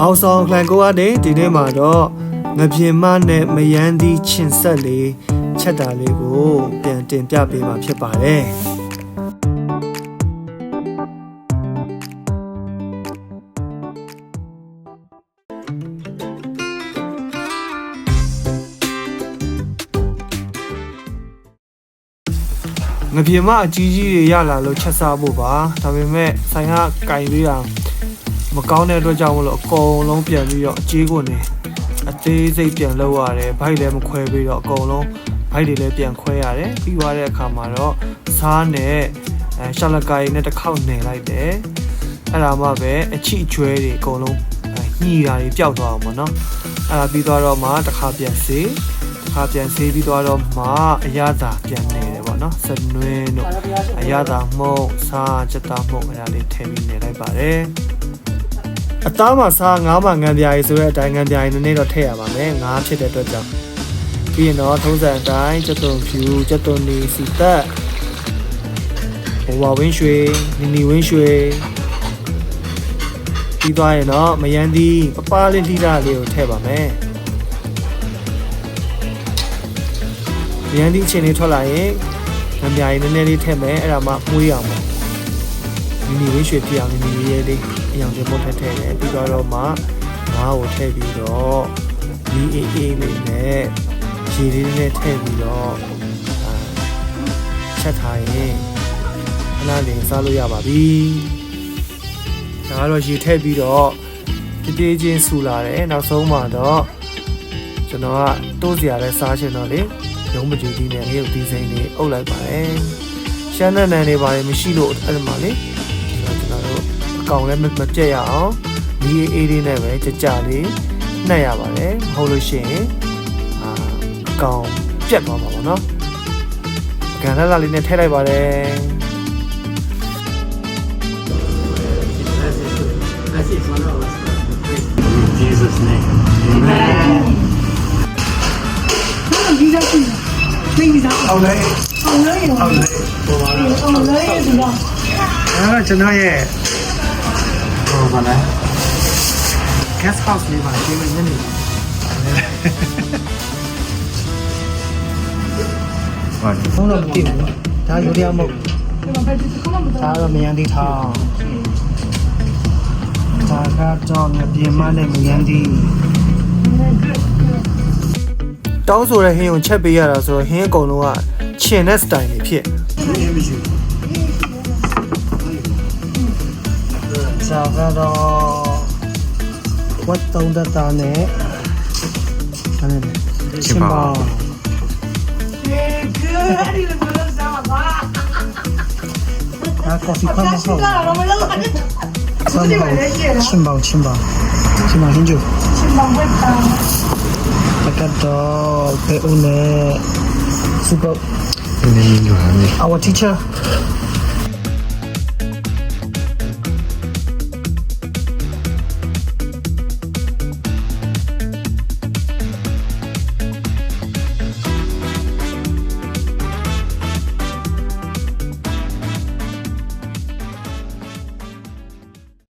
အောင်ဆောင်လှန်ကိုရတယ်ဒီနေ့မှာတော့ငပြင်းမနဲ့မယန်းသီးချင်ဆက်လေးချက်တာလေးကို ပြန်တင်ပြပေးမှာဖြစ်ပါတယ်ငပြင်းမအကြီးကြီးတွေရလာလို့ချက်စားဖို့ပါဒါပေမဲ့ဆိုင်ကကင်ပေးတာ မကောင်းတဲ့အတွက်ကြောင့်မလို့အကုန်လုံးပြန်ပြီးတော့အကြီးကိုနေအသေးစိတ်ပြန်လောက်ရတယ်ဘိုက်လည်းမခွဲပြီးတော့အကုန်လုံးဘိုက်တွေလည်းပြန်ခွဲရတယ်ပြီးသွားတဲ့အခါမှာတော့စားနဲ့အဲရှာလကိုင်နဲ့တစ်ခေါက်နေလိုက်တယ်အဲ့ဒါမှပဲအချိအကျွဲတွေအကုန်လုံးအဲညှီတာတွေပျောက်သွားအောင်ပေါ့နော်အဲ့ဒါပြီးသွားတော့မှတစ်ခါပြန်စေးတစ်ခါပြန်စေးပြီးသွားတော့မှအရသာပြန်နေတယ်ပေါ့နော်စနွင်းတို့အရသာမှုန့်စားချက်တာမှုန့်အဲ့ဒါလေးထည့်ပြီးနေလိုက်ပါတယ် အသားမှာစားငါးမှငံပြားကြီးဆိုတဲ့အတိုင်းငံပြားကြီးနည်းနည်းတော့ထည့်ရပါမယ်ငါးဖြစ်တဲ့အတွက်ကြောင့်ပြီးရင်တော့ထုံးစံအတိုင်းကျက်သွန်ဖြူကျက်သွန်နီစီတက်ဘဝဝင်းရွှေနီနီဝင်းရွှေပြီးသွားရင်တော့မယန်းသီးပပလေးထိတာလေးကိုထည့်ပါမယ်မယန်းသီးအချိန်လေးထွက်လာရင်ငံပြားကြီးနည်းနည်းလေးထည့်မယ်အဲ့ဒါမှမှုရအောင်ပါမီနီဝင်းရွှေပြအောင်မီနီရဲလေး အယောင်တင်ဖို့ထည့်ထည့်တယ်ပြီးတော့မှငါးကိုထည့်ပြီးတော့ဒီအေးအေးလေးနဲ့ရေလေးနဲ့ထည့်ပြီးတော့အာချက်ထားရင်ခဏလေးစားလို့ရပါပြီဒါကတော့ရေထည့်ပြီးတော့တပြေးချင်းဆူလာတယ်နောက်ဆုံးမှတော့ကျွန်တော်ကတိုးစရာလဲစားချင်တော့လေရုံးပကြူတီးနဲ့ငရုတ်တီးစိမ်းလေးအုပ်လိုက်ပါတယ်ရှမ်းတဲ့နန်တွေပါလေမရှိလို့အဲ့ဒါမှလေဒီတော့ကျွန်တော်တို့အ ကောင်လည်းမမပြတ်ရအောင်ဒီအေးလေးနဲ့ပဲကြကြလေးနှက်ရပါတယ်မဟုတ်လို့ရှိရင်အာအကောင်ပြတ်သွားမှာပေါ့နော်အကန်လက်လာလေးနဲ့ထည့်လိုက်ပါတယ် In Jesus' name. ပြီးသားရှိတယ်ပြီးပြီးသားဟုတ်လေအောင်လို့ရအောင်လို့အောင်လို့ရဆိုတော့အဲကျွန်တော်ရဲ့ Oh, man. guest house လေးပါဒီမှာညနေ Right. ဘုံတော့မသိဘူးဒါယူရမဟုတ်ဒီမှာပဲဒီကောင်းမှာဒါတော့မယန်းသေးထောင်းဒါကတော့ငပြင်းမနဲ့မယန်းသေးတောင်းဆိုတဲ့ဟင်းကိုချက်ပေးရတာဆိုတော့ဟင်းအကုန်လုံးကချင်တဲ့ style တွေဖြစ် ဇာကတော့ဝတ်တုံးတတာနဲ့ဒါနဲ့ချင်းပါဒီကအဲ့ဒီလိုမျိုးစားမှာပါဒါ coffee ခါမရှိဟုတ်ကတော့မလုပ်ရနဲ့ဆမ်ဘောချင်းပေါချင်းပေါချင်းမဟင်းကျူရှင်မဝတ်တာတကတော့ဘေဦးနဲ့ super In the name of Jesus. our teacher